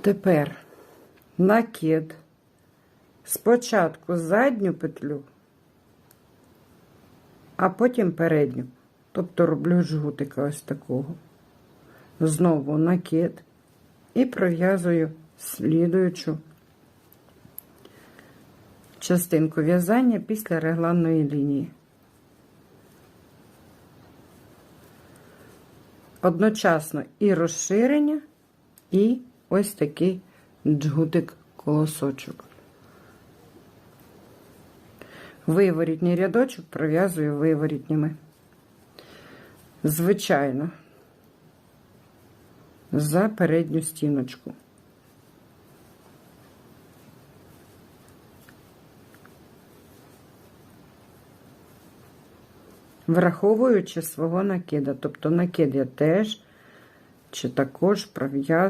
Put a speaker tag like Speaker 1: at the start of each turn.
Speaker 1: Тепер накид. Спочатку задню петлю, а потім передню. Тобто роблю жгутика ось такого. Знову накид і пров'язую слідуючу частинку в'язання після регланної лінії. Одночасно і розширення, і ось такий джгутик колосочок. Виворітній рядочок пров'язую виворітніми. Звичайно, за передню стіночку. Враховуючи свого накида. Тобто накид я теж чи також пров'язую.